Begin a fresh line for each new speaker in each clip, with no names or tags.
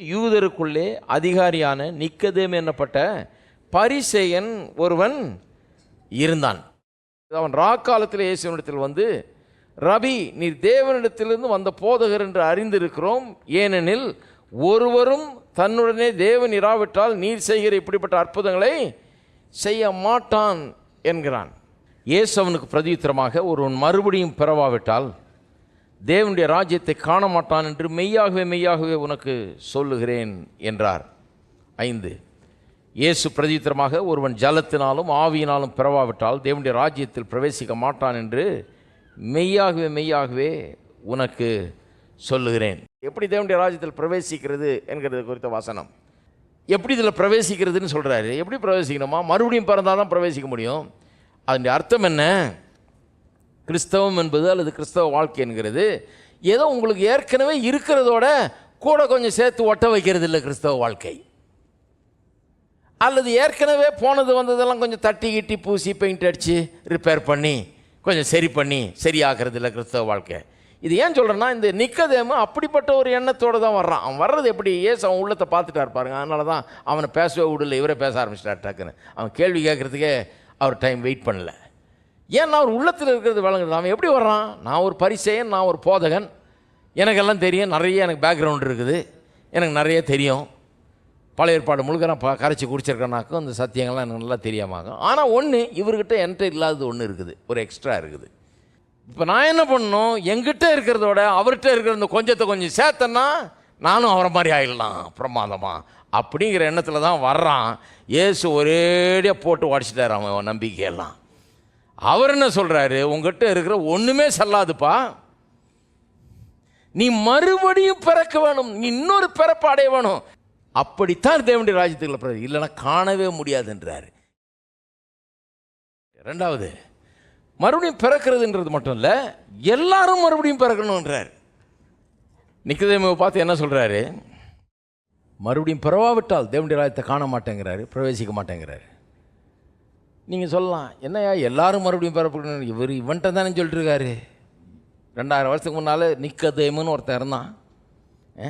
யூதருக்குள்ளே அதிகாரியான நிக்கதேம் என்னப்பட்ட பரிசேயன் ஒருவன் இருந்தான். அவன் ராக்காலத்தில் இயேசுவனிடத்தில் வந்து ரபி நீர் தேவனிடத்திலிருந்து வந்த போதகர் என்று அறிந்திருக்கிறோம். ஏனெனில் ஒருவரும் தன்னுடனே தேவன் இராவிட்டால் நீர் செய்கிற இப்படிப்பட்ட அற்புதங்களை செய்ய மாட்டான் என்கிறான். இயேசு அவனுக்கு பிரதியுத்தரமாக ஒருவன் மறுபடியும் பிறவாவிட்டால் தேவனுடைய ராஜ்யத்தை காண மாட்டான் என்று மெய்யாகவே மெய்யாகவே உனக்கு சொல்லுகிறேன் என்றார். ஐந்து. இயேசு பிரதித்திரமாக ஒருவன் ஜலத்தினாலும் ஆவியினாலும் பிறவாவிட்டால் தேவனுடைய ராஜ்யத்தில் பிரவேசிக்க மாட்டான் என்று மெய்யாகவே மெய்யாகவே உனக்கு சொல்லுகிறேன். எப்படி தேவனுடைய ராஜ்யத்தில் பிரவேசிக்கிறது என்கிறது குறித்த வசனம். எப்படி இதில் பிரவேசிக்கிறதுன்னு சொல்கிறாரு எப்படி பிரவேசிக்கணுமா? மறுபடியும் பிறந்தால் தான் பிரவேசிக்க முடியும். அதனுடைய அர்த்தம் என்ன? கிறிஸ்தவம் என்பது அல்லது கிறிஸ்தவ வாழ்க்கை என்கிறது. ஏதோ உங்களுக்கு ஏற்கனவே இருக்கிறதோட கூட கொஞ்சம் சேர்த்து ஒட்ட வைக்கிறது இல்லை கிறிஸ்தவ வாழ்க்கை. அல்லது ஏற்கனவே போனது வந்ததெல்லாம் கொஞ்சம் தட்டி கிட்டி பூசி பெயிண்ட் அடித்து ரிப்பேர் பண்ணி கொஞ்சம் சரி பண்ணி சரியாகிறது இல்லை கிறிஸ்தவ வாழ்க்கை. இது ஏன் சொல்கிறேன்னா இந்த நிக்கதேமு அப்படிப்பட்ட ஒரு எண்ணத்தோடு தான் வர்றான். அவன் வர்றது எப்படி? ஏசு அவன் உள்ளத்தை பார்த்துட்டா இருப்பாருங்க அதனால தான் அவனை பேசவே விடல. இவரே பேச ஆரம்பிச்சிட்டார் டக்குன்னு. அவன் கேள்வி கேட்குறதுக்கே அவர் டைம் வெயிட் பண்ணல. ஏன்னா அவர் உள்ளத்தில் இருக்கிறது விளங்குறது அவன் எப்படி வர்றான்? நான் ஒரு பரிசெயன் நான் ஒரு போதகன். எனக்கெல்லாம் தெரியும் நிறைய எனக்கு பேக்ரவுண்ட் இருக்குது. எனக்கு நிறைய தெரியும். பழைய ஏற்பாடு முழுக்க நான் ப கரைச்சி குடிச்சிருக்கேனாக்கும் அந்த சத்தியங்கள்லாம் எனக்கு நல்லா தெரியாமாகும் ஆனால் ஒன்று இவர்கிட்ட என்கிட்ட இல்லாதது ஒன்று இருக்குது. ஒரு எக்ஸ்ட்ரா இருக்குது. இப்போ நான் என்ன பண்ணணும்? எங்கிட்ட இருக்கிறதோட அவர்கிட்ட இருக்கிற இந்த கொஞ்சத்தை கொஞ்சம் சேர்த்தேன்னா நானும் அவரை மாதிரி ஆயிடலாம் பிரமாதமாக அப்படிங்கிற எண்ணத்தில் தான் வர்றான். ஏசு ஒரேடியாக போட்டு உடச்சிட்டார் அவன் நம்பிக்கையெல்லாம். அவர் என்ன சொல்கிறாரு உங்ககிட்ட இருக்கிற ஒன்றுமே செல்லாதுப்பா. நீ மறுபடியும் பிறக்க வேணும். நீ இன்னொரு பிறப்பு அடைய வேணும். அப்படித்தான் தேவனுடைய ராஜ்யத்துக்குள்ள பிறகு இல்லைன்னா காணவே முடியாதுன்றாரு. ரெண்டாவது மறுபடியும் பிறக்கிறதுன்றது மட்டும் இல்லை எல்லாரும் மறுபடியும் பிறக்கணுன்றார் நிக்கதேமாவை பார்த்து என்ன சொல்கிறாரு மறுபடியும் பிறவாவிட்டால் தேவனுடைய ராஜ்யத்தை காண மாட்டேங்கிறாரு பிரவேசிக்க மாட்டேங்கிறாரு. நீங்கள் சொல்லலாம். என்னய்யா எல்லாரும் மறுபடியும் பிறப்புக்கணும் இவர் இவன்ட்ட தானே சொல்லிட்டுருக்காரு. ரெண்டாயிரம் வருஷத்துக்கு முன்னால் நிக்கதேமுன்னு ஒருத்தர் இருந்தான். ஆ?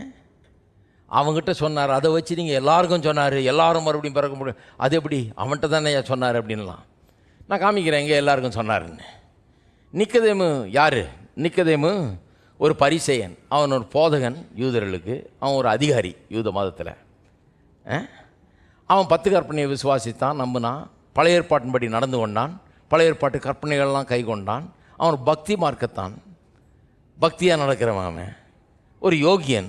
அவங்ககிட்ட சொன்னார். அதை வச்சு நீங்கள் எல்லாருக்கும் சொன்னார். எல்லாரும் மறுபடியும் பிறக்க முடியும் அது எப்படி? அவன்கிட்ட தானே சொன்னார் அப்படின்லாம். நான் காமிக்கிறேன் எங்கே எல்லாருக்கும் சொன்னாருன்னு. நிக்கதேமு யார்? நிக்கதேமு ஒரு பரிசெயன். அவன் ஒரு போதகன் யூதர்களுக்கு. அவன் ஒரு அதிகாரி யூத மதத்தில். அவன் பத்து கற்பனையை விசுவாசித்தான் நம்பினான். பழைய ஏற்பாட்டின்படி நடந்து கொண்டான். பழைய ஏற்பாட்டு கற்பனைகள்லாம் கை கொண்டான். அவன் ஒரு பக்தி மார்க்கத்தான். பக்தியாக நடக்கிறவன் அவன். ஒரு யோகியன்.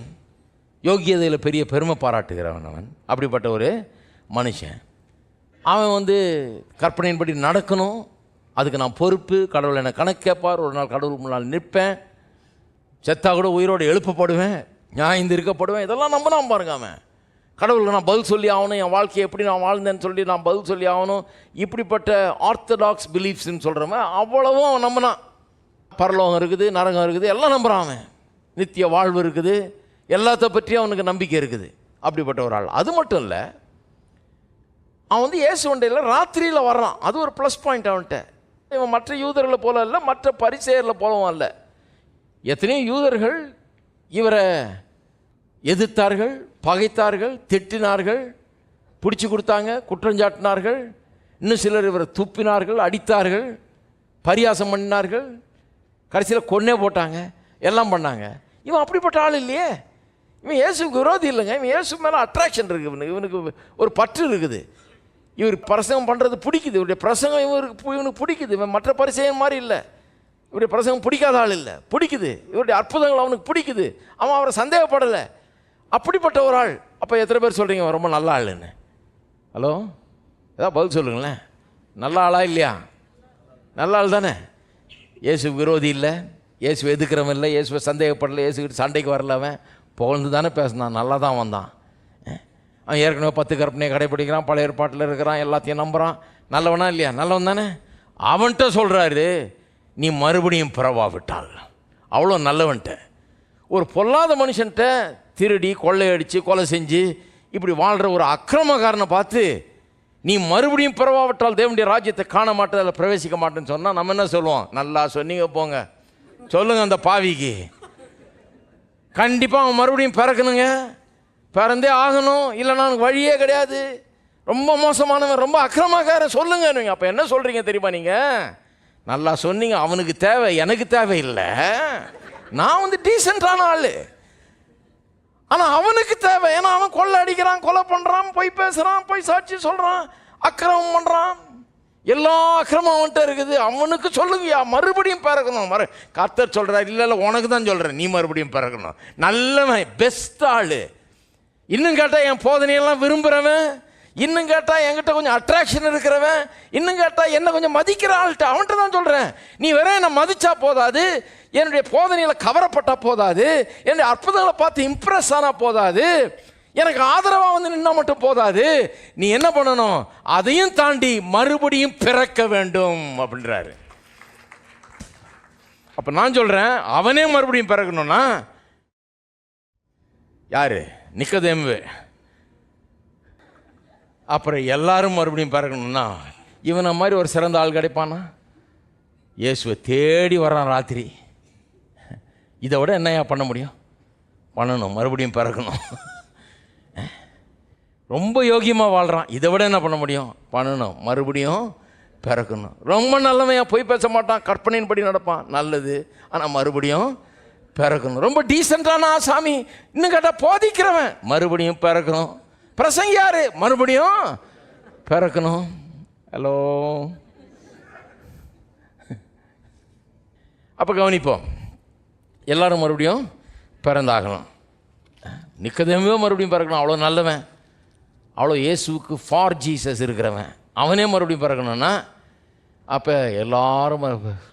யோகியதையில் பெரிய பெருமை பாராட்டுகிறவன் அவன். அப்படிப்பட்ட ஒரு மனுஷன். அவன் வந்து கற்பனையின்படி நடக்கணும். அதுக்கு நான் பொறுப்பு. கடவுள் என்னை கணக்கு கேட்பார். ஒரு நாள் கடவுள் முன்னால் நிற்பேன். செத்தா கூட உயிரோடு எழுப்பப்படுவேன். நியாயந்து இருக்கப்படுவேன் இதெல்லாம் நம்பினான் பாருங்க அவன். கடவுளுக்கு நான் பதில் சொல்லி ஆகணும் என் வாழ்க்கையை எப்படி நான் வாழ்ந்தேன்னு சொல்லி நான் பதில் சொல்லி ஆகணும். இப்படிப்பட்ட ஆர்த்தடாக்ஸ் பிலீஃப்ஸ்ன்னு சொல்கிறவன் அவ்வளவும் அவன் நம்பினான் பரலோகம் இருக்குது நரகம் இருக்குது எல்லாம் நம்புகிறான் அவன். நித்திய வாழ்வு இருக்குது எல்லாத்த பற்றியும் அவனுக்கு நம்பிக்கை இருக்குது. அப்படிப்பட்ட ஒரு ஆள். அது மட்டும் இல்லை அவன் வந்து இயேசு வண்டையில் ராத்திரியில் வர்றான். அது ஒரு ப்ளஸ் பாயிண்ட் அவன்கிட்ட. இவன் மற்ற யூதர்களை போல இல்லை மற்ற பரிசெயரில் போலவும் அல்ல. எத்தனையோ யூதர்கள் இவரை எதிர்த்தார்கள் பகைத்தார்கள் திட்டினார்கள் பிடிச்சி கொடுத்தாங்க குற்றஞ்சாட்டினார்கள் இன்னும் சிலர் இவரை துப்பினார்கள் அடித்தார்கள் பரியாசம் பண்ணினார்கள். கடைசியில் கொன்னே போட்டாங்க. எல்லாம் பண்ணாங்க. இவன் அப்படிப்பட்ட ஆள் இல்லையே. இவன் இயேசுக்கு விரோதி இல்லைங்க. இவன் இயேசு மேலே அட்ராக்ஷன் இருக்குது. இவனுக்கு இவனுக்கு ஒரு பற்று இருக்குது. இவர் பிரசங்கம் பண்ணுறது பிடிக்குது. இவருடைய பிரசங்கம் இவருக்கு இவனுக்கு பிடிக்குது. இவன் மற்ற பரிசெயம் மாதிரி இல்லை. இவருடைய பிரசங்கம் பிடிக்காத ஆள் இல்லை. பிடிக்குது. இவருடைய அற்புதங்கள் அவனுக்கு பிடிக்குது. அவன் அவரை சந்தேகப்படலை. அப்படிப்பட்ட ஒரு ஆள். அப்போ எத்தனை பேர் சொல்கிறீங்க ரொம்ப நல்ல ஆளுன்னு. ஹலோ? ஏதாவது பதில் சொல்லுங்களேன். நல்ல ஆளா இல்லையா? நல்ல ஆள் தானே? இயேசு விரோதி இல்லை. இயேசு எதுக்கிறவன் இல்லை. இயேசுவை சந்தேகப்படலை. இயேசுக்கிட்ட சண்டைக்கு வரல அவன். புகழ்ந்து தானே பேசினான். நல்லா தான் வந்தான் அவன் ஏற்கனவே பத்து கற்பனையை கடைப்பிடிக்கிறான் பழைய ஏற்பாட்டில் இருக்கிறான். எல்லாத்தையும் நம்புகிறான் நல்லவனா இல்லையா? நல்லவன் தானே? அவன்கிட்ட சொல்கிறாரு நீ மறுபடியும் பிறவாவிட்டாள் அவ்வளோ நல்லவன்ட்ட ஒரு பொல்லாத மனுஷன்ட்ட திருடி கொள்ளையடித்து கொலை செஞ்சு இப்படி வாழ்கிற ஒரு அக்கிரமக்காரனை பார்த்து நீ மறுபடியும் பிறவாவிட்டால் தேவனுடைய ராஜ்யத்தை காண மாட்டேன் அதில் பிரவேசிக்க மாட்டேன்னு சொன்னால் நம்ம என்ன சொல்லுவோம்? நல்லா சொன்னீங்க போங்க. சொல்லுங்கள் அந்த பாவிக்கு. கண்டிப்பாக அவன் மறுபடியும் பிறக்கணுங்க. பிறந்தே ஆகணும். இல்லை எனக்கு வழியே கிடையாது. ரொம்ப மோசமானவன் ரொம்ப அக்கிரமக்கார சொல்லுங்க நீங்கள் அப்போ என்ன சொல்கிறீங்க தெரியுமா நீங்கள் நல்லா சொன்னீங்க. அவனுக்கு தேவை எனக்கு தேவையில்லை. நான் வந்து டீசெண்டான ஆள். ஆனால் அவனுக்கு தேவை. ஏன்னா அவன் கொள்ளை அடிக்கிறான் கொலை பண்ணுறான் போய் பேசுகிறான் போய் சாட்சி சொல்கிறான் அக்கிரமம் பண்ணுறான் எல்லா அக்கிரமம் அவன்கிட்ட இருக்குது. அவனுக்கு சொல்லுங்கய்யா மறுபடியும் பிறக்கணும். மறு கத்தர் சொல்கிறார் இல்லை இல்லை உனக்கு தான் சொல்கிறேன் நீ மறுபடியும் பிறக்கணும். நல்லவன் பெஸ்ட் ஆள். இன்னும் கேட்டால் என் போதனையெல்லாம் விரும்புகிறவன் இன்னும் கேட்டால் என்கிட்ட கொஞ்சம் அட்ராக்ஷன் இருக்கிறவன் இன்னும் கேட்டால் என்ன கொஞ்சம் மதிக்கிற ஆள்கிட்ட அவன்கிட்ட தான் சொல்கிறேன் நீ வேற என்னை மதிச்சா போதாது என்னுடைய போதனையில் கவரப்பட்டால் போதாது என்னுடைய அற்புதங்களை பார்த்து இம்ப்ரெஸ் ஆனால் போதாது எனக்கு ஆதரவாக வந்து நின்னா மட்டும் போதாது. நீ என்ன பண்ணணும்? அதையும் தாண்டி மறுபடியும் பிறக்க வேண்டும் அப்படின்றாரு. அப்போ நான் சொல்கிறேன் அவனே மறுபடியும் பிறக்கணும்னா யாரு? நிக்கதேம்பு அப்புறம் எல்லாரும் மறுபடியும் பிறக்கணும்னா இவனை மாதிரி ஒரு சிறந்த ஆள் கிடைப்பானா? இயேசுவை தேடி வரான் ராத்திரி. இதை விட என்னையா பண்ண முடியும்? பண்ணணும் மறுபடியும் பிறக்கணும். ரொம்ப யோகியமாக வாழ்கிறான் இதை விட என்ன பண்ண முடியும்? பண்ணணும் மறுபடியும் பிறக்கணும். ரொம்ப நல்லவன் போய் பேச மாட்டான் கற்பனையின்படி நடப்பான். நல்லது ஆனால் மறுபடியும் பிறக்கணும். ரொம்ப டீசெண்டான சாமி இன்னும் கேட்டால் போதிக்கிறவன். மறுபடியும் பிறக்கணும். பிரசங்க யாரு? மறுபடியும் பிறக்கணும். ஹலோ. அப்போ கவனிப்போம். எல்லாரும் மறுபடியும் பிறந்தாகணும். நிக்கதேமே மறுபடியும் பிறக்கணும். அவ்வளோ நல்லவன். அவ்வளோ இயேசுவுக்கு ஃபார் ஜீசஸ் இருக்கிறவன். அவனே மறுபடியும் பிறக்கணும்னா அப்போ எல்லாரும்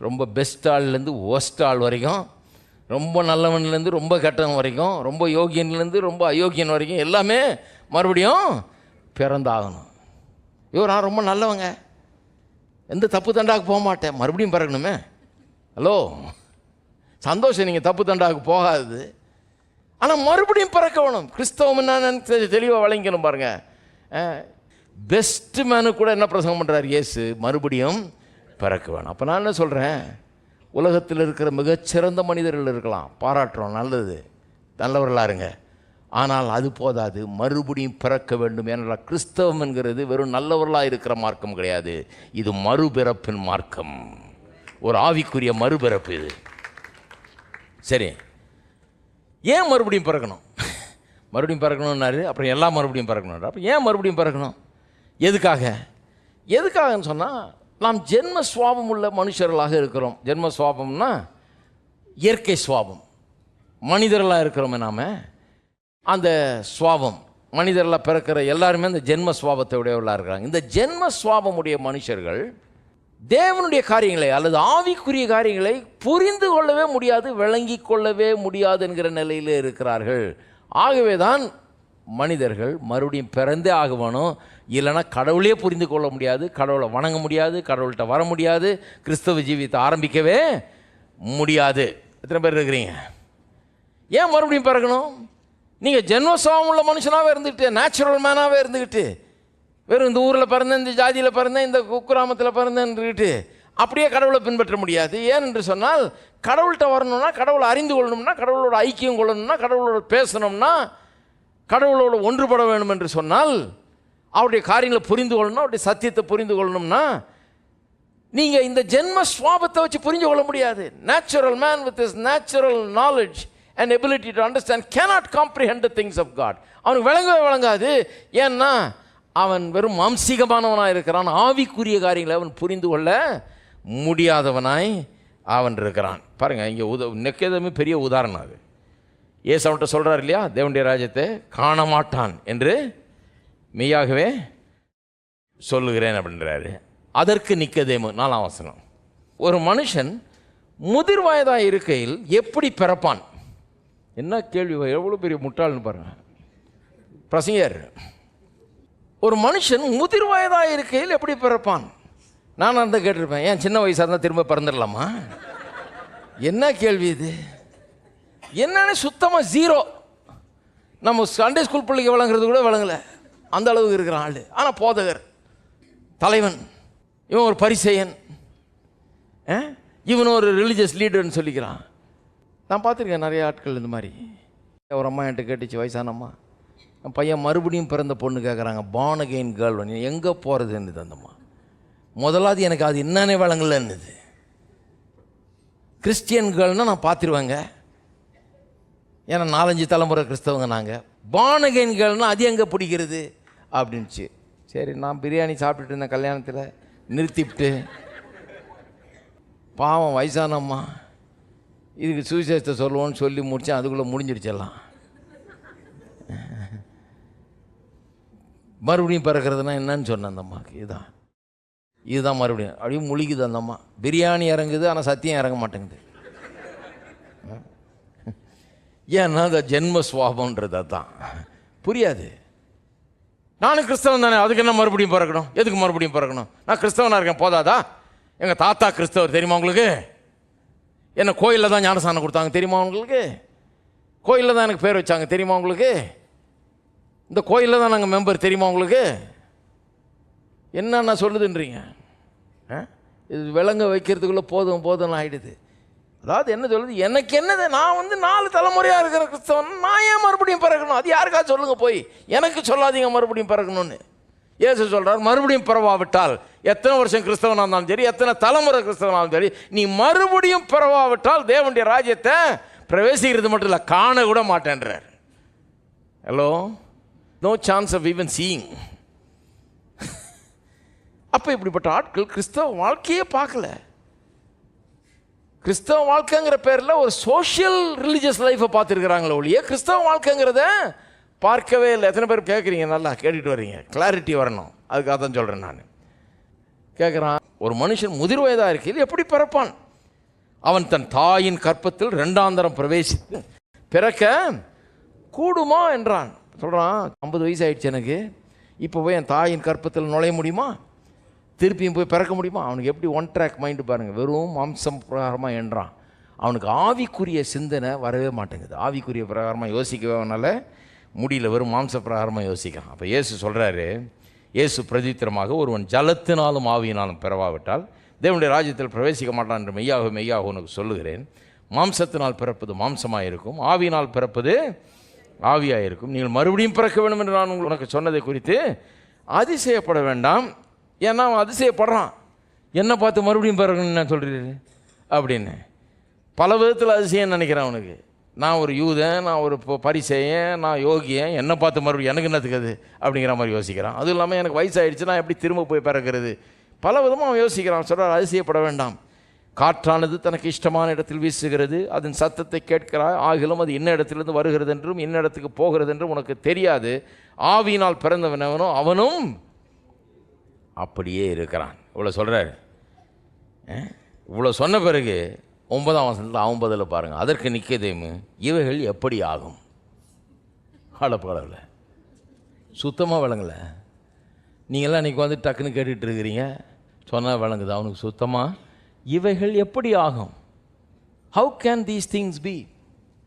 ரொம்ப பெஸ்ட் ஆள்லேருந்து ஒஸ்ட் ஆள் வரைக்கும் ரொம்ப நல்லவன்லேருந்து ரொம்ப கெட்டவன் வரைக்கும் ரொம்ப யோகியன்லேருந்து ரொம்ப அயோக்கியன் வரைக்கும் எல்லாமே மறுபடியும் பிறந்தாகணும். ஐயோ நான் ரொம்ப நல்லவங்க. எந்த தப்பு தண்டாவுக்கு போக மாட்டேன். மறுபடியும் பிறக்கணுமே. ஹலோ? சந்தோஷம் நீங்கள் தப்பு தண்டாவுக்கு போகாது. ஆனால் மறுபடியும் பிறக்க வேணும். கிறிஸ்தவம் என்னன்னு தெளிவாக வழங்கிக்கணும் பாருங்க. பெஸ்ட் மேனு கூட என்ன பிரசங்கம் பண்ணுறாரு இயேசு. மறுபடியும் பிறக்க வேணும். அப்போ நான் என்ன சொல்கிறேன் உலகத்தில் இருக்கிற மிகச்சிறந்த மனிதர்கள் இருக்கலாம். பாராட்டுறோம். நல்லது. நல்லவர்களாக இருங்க. ஆனால் அது போதாது. மறுபடியும் பிறக்க வேண்டும் ஏனென்றால் கிறிஸ்தவம் என்கிறது வெறும் நல்லவர்களாக இருக்கிற மார்க்கம் கிடையாது. இது மறுபிறப்பின் மார்க்கம். ஒரு ஆவிக்குரிய மறுபிறப்பு இது. சரி. ஏன் மறுபடியும் பிறக்கணும்? மறுபடியும் பிறக்கணும்னாரு அப்புறம் எல்லாம் மறுபடியும் பிறக்கணும் அப்போ ஏன் மறுபடியும் பிறக்கணும்? எதுக்காக? எதுக்காகன்னு சொன்னால் நாம் ஜென்ம சுவாபம் உள்ள மனுஷர்களாக இருக்கிறோம். ஜென்ம சுவாபம்னா இயற்கை சுவாபம். மனிதர்களாக இருக்கிறோமே நாம். அந்த சுவாபம் மனிதரில் பிறக்கிற எல்லாருமே அந்த ஜென்ம சுவாபத்தை உடையவர்களாக இருக்கிறாங்க. இந்த ஜென்ம சுவாபமுடைய மனுஷர்கள் தேவனுடைய காரியங்களை அல்லது ஆவிக்குரிய காரியங்களை புரிந்து கொள்ளவே முடியாது விளங்கி கொள்ளவே முடியாது என்கிற நிலையில் இருக்கிறார்கள். ஆகவே தான் மனிதர்கள் மறுபடியும் பிறந்தே ஆகுவானோ? இல்லைன்னா கடவுளே புரிந்து கொள்ள முடியாது கடவுளை வணங்க முடியாது கடவுள்கிட்ட வர முடியாது கிறிஸ்தவ ஜீவியத்தை ஆரம்பிக்கவே முடியாது. எத்தனை பேர் இருக்கிறீங்க? ஏன் மறுபடியும் பிறக்கணும்? நீங்கள் ஜென்மசுவாபம் உள்ள மனுஷனாகவே இருந்துக்கிட்டு நேச்சுரல் மேனாகவே இருந்துக்கிட்டு வெறும் இந்த ஊரில் பிறந்தேன் இந்த ஜாதியில் பிறந்தேன் இந்த குக்கிராமத்தில் பிறந்தேன்ருக்கிட்டு அப்படியே கடவுளை பின்பற்ற முடியாது. ஏன் என்று சொன்னால் கடவுள்கிட்ட வரணும்னா கடவுளை அறிந்து கொள்ளணும்னா கடவுளோட ஐக்கியம் கொள்ளணும்னா கடவுளோட பேசணும்னா கடவுளோட ஒன்றுபட வேணும் என்று சொன்னால் அவருடைய காரியங்களை புரிந்து கொள்ளணும் அவருடைய சத்தியத்தை புரிந்து கொள்ளணும்னா நீங்கள் இந்த ஜென்ம சுவாபத்தை வச்சு புரிஞ்சு கொள்ள முடியாது. Natural man with is natural knowledge and ability to understand cannot comprehend the things of God அவனுக்கு விளங்கவே விளங்காது. ஏன்னா அவன் வெறும் மாம்சீகமானவனாக இருக்கிறான். ஆவிக்குரிய காரியங்களை அவன் புரிந்து கொள்ள முடியாதவனாய் அவன் இருக்கிறான். பாருங்கள் இங்கே உத நெக்கேதமே பெரிய உதாரணம் அது. ஏசு அவன்கிட்ட சொல்கிறார் இல்லையா? தேவனுடைய ராஜ்யத்தை காண மாட்டான் என்று மெய்யாகவே சொல்லுகிறேன் அப்படின்றாரு. அதற்கு நிக்கதேமு நாலாம் வசனம். ஒரு மனுஷன் முதிர் வயதாக இருக்கையில் எப்படி பிறப்பான்? என்ன கேள்வி எவ்வளோ பெரிய முட்டாள்னு பாருங்க. பிரசங்கர் ஒரு மனுஷன் முதிர் வயதாக இருக்கையில் எப்படி பிறப்பான்? நான் அந்த கேட்டிருப்பேன். ஏன் சின்ன வயசாக இருந்தால் திரும்ப பிறந்துடலாமா? என்ன கேள்வி இது? என்னன்னு சுத்தமாக ஜீரோ நம்ம சண்டே ஸ்கூல் பிள்ளைக்கு வழங்குறது கூட வழங்கலை அந்த அளவுக்கு இருக்கிற ஆள். ஆனால் போதகர் தலைவன் இவன் ஒரு பரிசெயன். இவன் ஒரு ரிலீஜியஸ் லீடர்னு சொல்லிக்கிறான். நான் பார்த்துருக்கேன் நிறைய ஆட்கள் இந்த மாதிரி. ஒரு அம்மா என்கிட்ட கேட்டுச்சு வயசானம்மா. என் பையன் மறுபடியும் பிறந்த பொண்ணு கேட்குறாங்க பான் அகெயின் கேர்ள். நீ எங்கே போகிறதுன்னு அந்தம்மா? முதலாவது எனக்கு அது என்னென்ன வழங்கலன்னுது கிறிஸ்டியன் கேர்ள்னால் நான் பார்த்துருவேங்க. ஏன்னா நாலஞ்சு தலைமுறை கிறிஸ்தவங்க நாங்கள் பானகன் கேர்ள்னால் அது எங்கே பிடிக்கிறது? அப்படின்ச்சு சரி நான் பிரியாணி சாப்பிட்டுட்டு இருந்தேன் கல்யாணத்தில். நிறுத்திவிட்டு. பாவம் வயசானம்மா. இதுக்கு சுவிசேஷத்தை சொல்லுவோன்னு சொல்லி முடித்தேன் அதுக்குள்ளே முடிஞ்சிடுச்செல்லாம் மறுபடியும் பிறக்கிறதுனா என்னன்னு சொன்னேன் அந்த அம்மாவுக்கு. இதுதான். இதுதான் மறுபடியும். அப்படியே முழிக்குது அந்த அம்மா. பிரியாணி இறங்குது ஆனால் சத்தியம் இறங்க மாட்டேங்குது. ஏன்னா அந்த ஜென்ம சுவாபம்ன்றது அதுதான் புரியாது. நானும் கிறிஸ்தவன் தானே அதுக்கு என்ன மறுபடியும் பிறக்கணும்? எதுக்கு மறுபடியும் பிறக்கணும்? நான் கிறிஸ்தவனாக இருக்கேன் போதாதா? எங்கள் தாத்தா கிறிஸ்தவர் தெரியுமா உங்களுக்கு? என்ன கோயிலில் தான் ஞானஸ்தானம் கொடுத்தாங்க தெரியுமா உங்களுக்கு? கோயிலில் தான் எனக்கு பேர் வச்சாங்க தெரியுமா உங்களுக்கு? இந்த கோயிலில் தான் நாங்கள் மெம்பர் தெரியுமா உங்களுக்கு? என்னென்ன சொல்லுதுன்றீங்க? ஆ? இது விலங்க வைக்கிறதுக்குள்ளே போதும் போதும்னு ஆகிடுது அதாவது என்ன சொல்லுது? எனக்கு என்னது? நான் வந்து நாலு தலைமுறையாக இருக்கிற கிறிஸ்தவன். நான் ஏன் மறுபடியும் பிறக்கணும்? அது யாருக்கா சொல்லுங்கள் போய். எனக்கு சொல்லாதீங்க மறுபடியும் பிறக்கணும்னு. இயேசு சொல்கிறார் மறுபடியும் பிறவாவிட்டால் எத்தனை வருஷம் கிறிஸ்தவனாக இருந்தாலும் சரி எத்தனை தலைமுறை கிறிஸ்தவனாலும் சரி நீ மறுபடியும் பிறவாவிட்டால் தேவனுடைய ராஜ்யத்தை பிரவேசிக்கிறது மட்டும் இல்லை காண கூட மாட்டேன்றார். Hello no chance of even seeing அப்போ இப்படிப்பட்ட ஆட்கள் கிறிஸ்தவ வாழ்க்கையே பார்க்கல. கிறிஸ்தவ வாழ்க்கைங்கிற பேரில் ஒரு சோஷியல் ரிலீஜியஸ் லைஃப்பை பார்த்துருக்குறாங்களே ஒழிய கிறிஸ்தவ வாழ்க்கைங்கிறத பார்க்கவே இல்லை. எத்தனை பேர் கேட்குறீங்க நல்லா கேட்டுட்டு வரீங்க. கிளாரிட்டி வரணும். அதுக்காக தான் சொல்கிறேன் நான். கேட்குறான் ஒரு மனுஷன் முதிர் வயதாக இருக்கையில் எப்படி பிறப்பான்? அவன் தன் தாயின் கற்பத்தில் ரெண்டாந்தரம் பிரவேசித்து பிறக்க கூடுமா? என்றான். சொல்கிறான் ஐம்பது வயசு ஆயிடுச்சு எனக்கு. இப்போ போய் என் தாயின் கற்பத்தில் நுழைய முடியுமா? திருப்பியும் போய் பிறக்க முடியுமா? அவனுக்கு எப்படி ஒன் ட்ராக் மைண்டு பாருங்கள் வெறும் மாம்சம் பிரகாரமாக என்றான். அவனுக்கு ஆவிக்குரிய சிந்தனை வரவே மாட்டேங்குது. ஆவிக்குரிய பிரகாரமாக யோசிக்கவே அவனால் முடியல வெறும் மாம்ச பிரகாரமாக யோசிக்கிறான். அப்போ இயேசு சொல்கிறாரு இயேசு பிரதித்திரமாக ஒருவன் ஜலத்தினாலும் ஆவியினாலும் பிறவாவிட்டால் தேவனுடைய ராஜ்யத்தில் பிரவேசிக்க மாட்டான் என்று மெய்யாக மெய்யாக உனக்கு சொல்லுகிறேன். மாம்சத்தினால் பிறப்பது மாம்சமாக இருக்கும் ஆவியினால் பிறப்பது ஆவியாக இருக்கும் நீங்கள் மறுபடியும் பிறக்க வேண்டும் என்று நான் உனக்கு சொன்னதை குறித்து அதிசயப்பட வேண்டாம். ஏன்னா அவன் அதிசயப்படுறான். என்ன பார்த்து மறுபடியும் பிறக்கணும்னு என்ன சொல்கிறீரு அப்படின்னு. பல விதத்தில் அதிசயம் நினைக்கிறான் அவனுக்கு. நான் ஒரு யூதன் நான் ஒரு ப- பரிசேயன் நான் யோகியன் என்னை பார்த்து மறுபடியும் எனக்கு என்னத்துக்கு அது? அப்படிங்கிற மாதிரி யோசிக்கிறான். அதுவும் இல்லாமல் எனக்கு வயசாயிடுச்சு நான் எப்படி திரும்ப போய் பிறக்கிறது? பல விதமாக அவன் யோசிக்கிறான். சொல்கிறார் அதிசயப்பட வேண்டாம். காற்றானது தனக்கு இஷ்டமான இடத்தில் வீசுகிறது. அதன் சத்தத்தை கேட்கிறாய். ஆகிலும் அது இன்ன இடத்திலிருந்து வருகிறது என்றும் இன்ன இடத்துக்கு போகிறது என்றும் உனக்கு தெரியாது. ஆவியினால் பிறந்தவன் அவனும் அவனும் அப்படியே இருக்கிறான். இவ்வளோ சொல்கிறார் இவ்வளோ சொன்ன பிறகு ஒன்பதாம் வசனத்தில் ஐம்பதில் பாருங்கள் அதற்கு நிற்கதேமு இவைகள் எப்படி ஆகும்? ஆளப்படவில் சுத்தமாக விளங்கலை. நீங்கள்லாம் இன்றைக்கி வந்து டக்குன்னு கேட்டுட்டு இருக்கிறீங்க சொன்னால் விளங்குது? அவனுக்கு சுத்தமாக இவைகள் எப்படி ஆகும்? How can these things be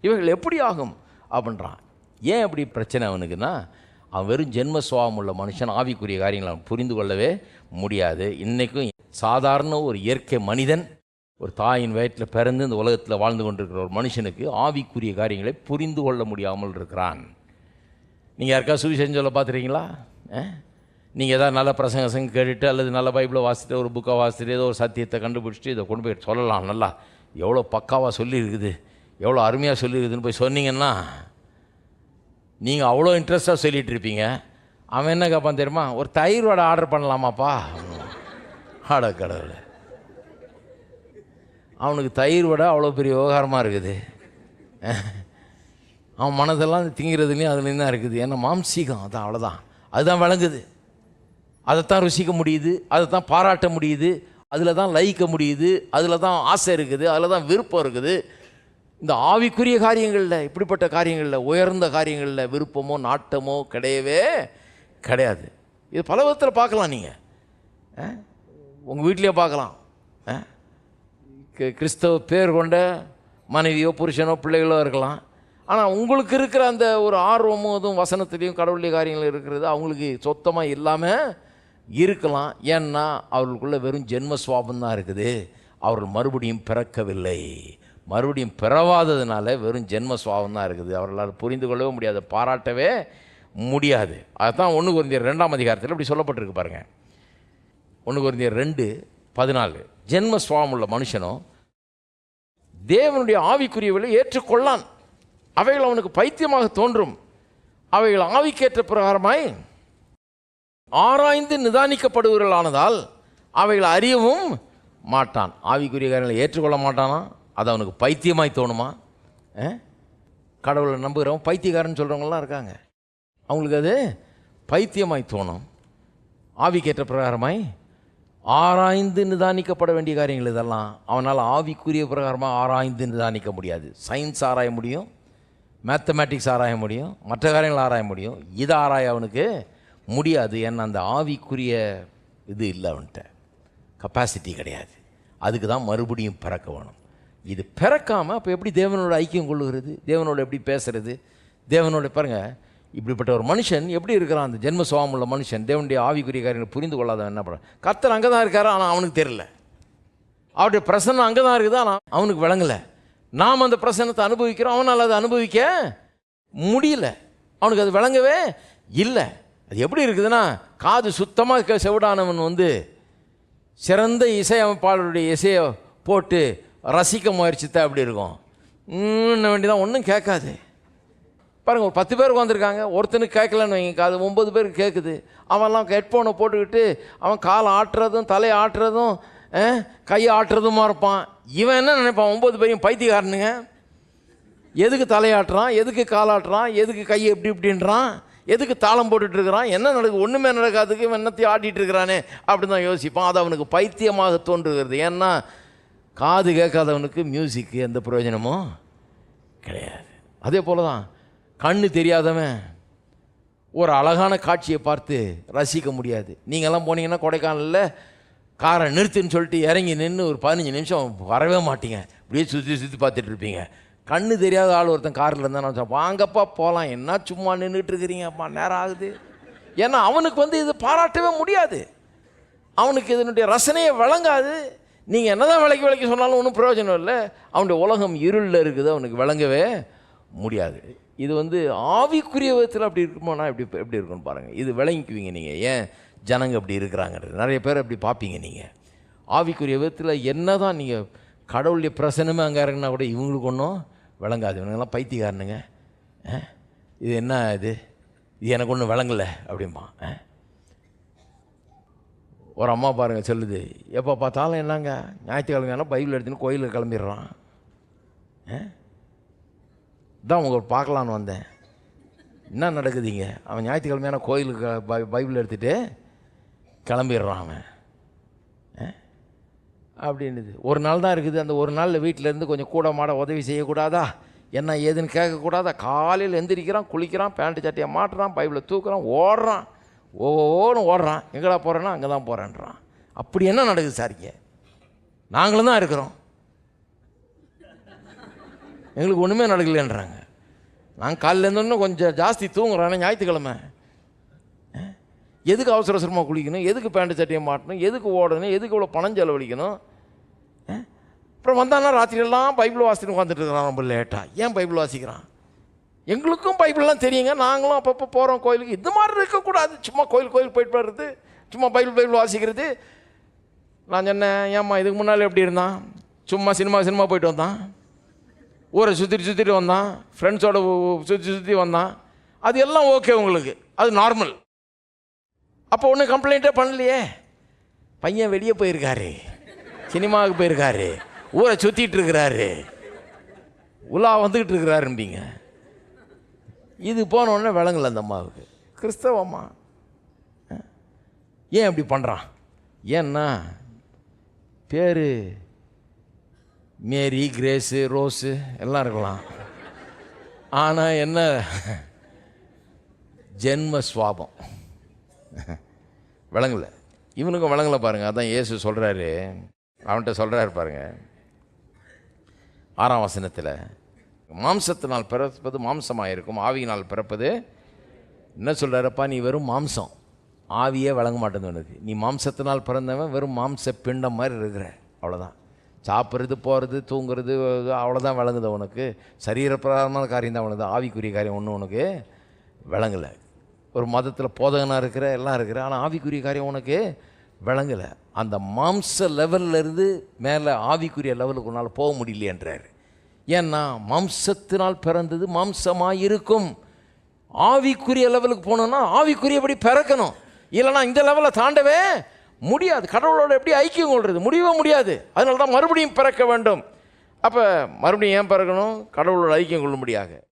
இவைகள் எப்படி ஆகும்? அப்படின்றான். ஏன் அப்படி பிரச்சனை அவனுக்குன்னா அவன் வெறும் ஜென்ம சுவாபம் உள்ள மனுஷன் ஆவிக்குரிய காரியங்களை அவன் புரிந்து கொள்ளவே முடியாது. இன்றைக்கும் சாதாரண ஒரு இயற்கை மனிதன் ஒரு தாயின் வயிற்றில் பிறந்து இந்த உலகத்தில் வாழ்ந்து கொண்டிருக்கிற ஒரு மனுஷனுக்கு ஆவிக்குரிய காரியங்களை புரிந்து கொள்ள முடியாமல் இருக்கிறான். நீங்கள் யாருக்கா சுவிசேஷம் சொல்ல பார்த்துருக்கீங்களா? நீங்கள் ஏதாவது நல்ல பிரசங்கசங்க கேட்டுட்டு அல்லது நல்ல பைபிளை வாசிட்டு ஒரு புக்கை வாசிட்டு ஏதோ ஒரு சத்தியத்தை கண்டுபிடிச்சிட்டு இதை கொண்டு போய் சொல்லலாம். நல்லா எவ்வளோ பக்காவாக சொல்லியிருக்குது எவ்வளோ அருமையாக சொல்லியிருக்குதுன்னு போய் சொன்னீங்கன்னா நீங்கள் அவ்வளோ இன்ட்ரெஸ்ட்டாக சொல்லிகிட்டு இருப்பீங்க. அவன் என்ன கேட்பான் தெரியுமா? ஒரு தயிர் வடை ஆர்டர் பண்ணலாமாப்பா? ஆட கடவுளை. அவனுக்கு தயிர் விட அவ்வளோ பெரிய விவகாரமாக இருக்குது. அவன் மனதெல்லாம் திங்கிறதுலேயும் அதுலேயும் தான் இருக்குது? ஏன்னா மாம்சீகம் அதான் அவ்வளோதான் அதுதான் விளங்குது. அதைத்தான் ருசிக்க முடியுது அதை தான் பாராட்ட முடியுது அதில் தான் லயிக்க முடியுது அதில் தான் ஆசை இருக்குது அதில் தான் விருப்பம் இருக்குது. இந்த ஆவிக்குரிய காரியங்களில் இப்படிப்பட்ட காரியங்களில் உயர்ந்த காரியங்களில் விருப்பமோ நாட்டமோ கிடையவே கிடையாது. இது பல விதத்தில் பார்க்கலாம் நீங்கள் உங்கள் வீட்லேயே பார்க்கலாம். ஆ? கிறிஸ்தவ பேர் கொண்ட மனைவியோ புருஷனோ பிள்ளைகளோ இருக்கலாம். ஆனால் உங்களுக்கு இருக்கிற அந்த ஒரு ஆர்வமும் அதுவும் வசனத்துலேயும் கடவுளுடைய காரியங்கள் இருக்கிறது அவங்களுக்கு சொத்தமாக இல்லாமல் இருக்கலாம். ஏன்னா அவர்களுக்குள்ள வெறும் ஜென்ம சுவாபம் தான் இருக்குது. அவர்கள் மறுபடியும் பிறக்கவில்லை. மறுபடியும் பிறவாததுனால வெறும் ஜென்ம சுவாபம் தான் இருக்குது. அவர்களால் புரிந்து கொள்ளவே முடியாது பாராட்டவே முடியாது. அதுதான் ஒன்று குறைந்தர் ரெண்டாம் அதிகாரத்தில் இப்படி சொல்லப்பட்டிருக்கு பாருங்கள் ஒன்று குறைந்தர் ரெண்டு பதினாலு. ஜென்ம சுவாபம் உள்ள மனுஷனும் தேவனுடைய ஆவிக்குரியவர்களை ஏற்றுக்கொள்ளான். அவைகள் அவனுக்கு பைத்தியமாக தோன்றும். அவைகள் ஆவிக்கேற்ற பிரகாரமாய் ஆராய்ந்து நிதானிக்கப்படுவர்களானதால் அவைகளை அறியவும் மாட்டான். ஆவிக்குரிய காரியங்களை ஏற்றுக்கொள்ள மாட்டானா? அது அவனுக்கு பைத்தியமாய் தோணுமா? கடவுளை நம்புகிறவன் பைத்தியக்காரன் சொல்கிறவங்களாம் இருக்காங்க. அவங்களுக்கு அது பைத்தியமாய் தோணும். ஆவிக்கேற்ற பிரகாரமாய் ஆராய்ந்து நிதானிக்கப்பட வேண்டிய காரியங்கள் இதெல்லாம். அவனால் ஆவிக்குரிய பிரகாரமாக ஆராய்ந்து நிதானிக்க முடியாது. சயின்ஸ் ஆராய முடியும். மேத்தமேட்டிக்ஸ் ஆராய முடியும். மற்ற காரியங்கள் ஆராய முடியும். இதை ஆராய அவனுக்கு முடியாது. ஏன்னா அந்த ஆவிக்குரிய இது இல்லை அவன்கிட்ட. கப்பாசிட்டி கிடையாது. அதுக்கு தான் மறுபடியும் பிறக்க வேணும். இது பிறக்காமல் அப்போ எப்படி தேவனோட ஐக்கியம் கொள்ளுகிறது? தேவனோட எப்படி பேசுகிறது தேவனோட பாருங்கள் இப்படிப்பட்ட ஒரு மனுஷன் எப்படி இருக்கிறான்? அந்த ஜென்ம சுவாமம் உள்ள மனுஷன் தேவனுடைய ஆவிக்குரிய காரியங்களை புரிந்து கொள்ளாதவன் என்ன பண்ணுறான் கர்த்தர் அங்கே தான் இருக்காரு? ஆனால் அவனுக்கு தெரியல. அவருடைய பிரசன்னம் அங்கே தான் இருக்குது ஆனால் அவனுக்கு விளங்கலை. நாம் அந்த பிரசன்னத்தை அனுபவிக்கிறோம். அவனால் அதை அனுபவிக்க முடியல. அவனுக்கு அது விளங்கவே இல்லை. அது எப்படி இருக்குதுன்னா காது சுத்தமாக செவிடானவன் வந்து சிறந்த இசையமைப்பாளருடைய இசையை போட்டு ரசிக்க முயற்சித்தா அப்படி இருக்கும்? இன்னும் வேண்டியதான் ஒன்றும் கேட்காது. பாருங்கள் ஒரு பத்து பேர் உட்காந்துருக்காங்க ஒருத்தனுக்கு கேட்கலன்னு வைங்க காது. ஒம்பது பேருக்கு கேட்குது. அவன்லாம் ஹெட்ஃபோனை போட்டுக்கிட்டு அவன் கால் ஆட்டுறதும் தலை ஆட்டுறதும் கை ஆட்டுறதுமா இருப்பான். இவன் என்ன நினைப்பான்? ஒம்பது பேரையும் பைத்தியக்காரனுங்க. எதுக்கு தலையாட்டுறான் எதுக்கு காலாட்டுறான் எதுக்கு கை எப்படி இப்படின்றான்? எதுக்கு தாளம் போட்டுட்ருக்கிறான்? என்ன நடக்குது? ஒன்றுமே நடக்காதுக்கு இவன் என்னத்தையும் ஆட்டிட்டு இருக்கிறானே அப்படின்னு தான் யோசிப்பான். அது அவனுக்கு பைத்தியமாக தோன்றுகிறது. ஏன்னா காது கேட்காதவனுக்கு மியூசிக்கு எந்த பிரயோஜனமும் கிடையாது. அதே போல தான் கண்ணு தெரியாதவன் ஒரு அழகான காட்சியை பார்த்து ரசிக்க முடியாது. நீங்கள்லாம் போனீங்கன்னா கொடைக்கானலில் காரை நிறுத்துன்னு சொல்லிட்டு இறங்கி நின்று ஒரு பதினஞ்சு நிமிஷம் வரவே மாட்டீங்க. இப்படியே சுற்றி சுற்றி பார்த்துட்டு இருப்பீங்க. கண்ணு தெரியாத ஆள் ஒருத்தன் காரில் இருந்தால் நான் வாங்கப்பா போகலாம் என்ன சும்மா நின்றுட்டு இருக்கிறீங்கப்பா நேரம் ஆகுது. ஏன்னா அவனுக்கு வந்து இது பாராட்டவே முடியாது. அவனுக்கு இதனுடைய ரசனையை வழங்காது நீங்கள் என்னதான் விலைக்கு விலைக்கு சொன்னாலும் ஒன்றும் பிரயோஜனம் இல்லை. அவனுடைய உலகம் இருளில் இருக்குது அவனுக்கு விளங்கவே முடியாது. இது வந்து ஆவிக்குரிய விதத்தில் அப்படி இருக்குமானா எப்படி எப்படி இருக்கும்னு பாருங்கள் இது விளங்கிக்குவீங்க நீங்கள் ஏன்? ஜனங்க அப்படி இருக்கிறாங்கன்றது. நிறைய பேர் அப்படி பார்ப்பீங்க நீங்கள் ஆவிக்குரிய விதத்தில் என்ன தான் நீங்கள் கடவுளுடைய பிரசனமே அங்கே இருக்குன்னா கூட இவங்களுக்கு ஒன்றும் விளங்காது. இவங்கெல்லாம் பைத்தியக்காரனுங்க. ஆ? இது என்ன இது? இது எனக்கு ஒன்றும் விளங்கலை அப்படிம்பா. ஆ? ஒரு அம்மா பாருங்க சொல்லுது. எப்போ பார்த்தாலும் என்னங்க? ஞாயிற்றுக்கிழமையான பைபிள் எடுத்துன்னு கோயிலுக்கு கிளம்பிடுறான். தான் உங்களை பார்க்கலான்னு வந்தேன். என்ன நடக்குதுங்க? அவன் ஞாயிற்றுக்கிழமையான கோயிலுக்கு பை- பைபிள் எடுத்துகிட்டு கிளம்பிடுறான் அவன். அப்படின்னுது. ஒரு நாள் தான் இருக்குது. அந்த ஒரு நாளில் வீட்டிலேருந்து கொஞ்சம் கூட மாட உதவி செய்யக்கூடாதா? என்ன ஏதுன்னு கேட்கக்கூடாதா? காலையில் எந்திரிக்கிறான் குளிக்கிறான் பேண்ட்டு சட்டையை மாட்டுறான் பைபிளை தூக்குறான் ஓடுறான். ஓன்னு ஓடுறான். எங்கடா போகிறேன்னா அங்கே தான் போகிறேன்றான் அப்படி என்ன நடக்குது சாரிங்க நாங்களும் தான் இருக்கிறோம். எங்களுக்கு ஒன்றுமே நடக்கலைன்றாங்க. நாங்கள் காலையில் கொஞ்சம் ஜாஸ்தி தூங்குறோம் ஞாயிற்றுக்கிழமை. எதுக்கு அவசர அவசரமாக குளிக்கணும்? எதுக்கு பேண்ட் சட்டையை மாட்டணும்? எதுக்கு ஓடணும்? எதுக்கு இவ்வளோ பணம் செலவழிக்கணும்? அப்புறம் வந்தானா ராத்திரியெல்லாம் பைபிள் வாசிட்டு உட்காந்துட்டு இருக்கிறான். ரொம்ப லேட்டாக ஏன் பைபிள் வாசிக்கிறான்? எங்களுக்கும் பைபிள்லாம் தெரியுங்க. நாங்களும் அப்பப்போ போகிறோம் கோயிலுக்கு. இது மாதிரி இருக்கக்கூடாது. சும்மா கோயில் கோயில் போயிட்டு வர்றது. சும்மா பைபிள் பைபிள் வாசிக்கிறது. நான் சொன்னேன் ஏம்மா இதுக்கு முன்னால் எப்படி இருந்தான்? சும்மா சினிமா சினிமா போயிட்டு வந்தான். ஊரை சுற்றிட்டு சுற்றிட்டு வந்தான். ஃப்ரெண்ட்ஸோட சுற்றி சுற்றி வந்தான். அது எல்லாம் ஓகே உங்களுக்கு. அது நார்மல் அப்போ ஒன்றும் கம்ப்ளைண்ட்டே பண்ணலையே? பையன் வெளியே போயிருக்காரு. சினிமாவுக்கு போயிருக்காரு. ஊரை சுற்றிட்டு இருக்கிறாரு. உலா வந்துக்கிட்டு இருக்கிறாரும்பிங்க. இது போனோடனே விளங்கல அந்த அம்மாவுக்கு. கிறிஸ்தவம்மா ஏன் அப்படி பண்ணுறான் ஏன்னா பேர் மேரி கிரேஸு ரோஸு எல்லாம் இருக்கலாம். ஆனால் என்ன? ஜென்ம சுவாபம். விளங்கலை. இவனுக்கும் விளங்கலை பாருங்க. அதான் இயேசு சொல்கிறாரு அவன்கிட்ட சொல்கிறாரு பாருங்க. ஆறாம் வசனத்தில் மாம்சத்தினால் பிறப்பது மாம்சமாக இருக்கும் ஆவியினால் பிறப்பது என்ன சொல்கிறாரப்பா நீ வெறும் மாம்சம். ஆவியே வழங்க மாட்டேன்னு உனக்கு நீ மாம்சத்தினால் பிறந்தவன் வெறும் மாம்ச பிண்டம் மாதிரி இருக்கிற. அவ்வளோதான் சாப்பிட்றது போகிறது தூங்குறது அவ்வளோதான் விளங்குது உனக்கு. சரீரப்பிரகாரமான காரியம் தான் விளங்குது. ஆவிக்குரிய காரியம் ஒன்றும் உனக்கு விளங்கலை. ஒரு மதத்தில் போதகனாக இருக்கிற எல்லாம் இருக்கிற ஆனால் ஆவிக்குரிய காரியம் உனக்கு விளங்கலை. அந்த மாம்ச லெவல்லேருந்து மேலே ஆவிக்குரிய லெவலுக்கு உன்னால் போக முடியலையன்றார். ஏன்னா மாம்சத்தினால் பிறந்தது மாம்சமாக இருக்கும் ஆவிக்குரிய லெவலுக்கு போனோன்னா ஆவிக்குரியபடி பிறக்கணும். இல்லைன்னா இந்த லெவலை தாண்டவே முடியாது. கடவுளோட எப்படி ஐக்கியம் கொள்வது முடியவே முடியாது. அதனால தான் மறுபடியும் பிறக்க வேண்டும். அப்போ மறுபடியும் ஏன் பிறக்கணும்? கடவுளோட ஐக்கியம் கொள்ளும்படியாக.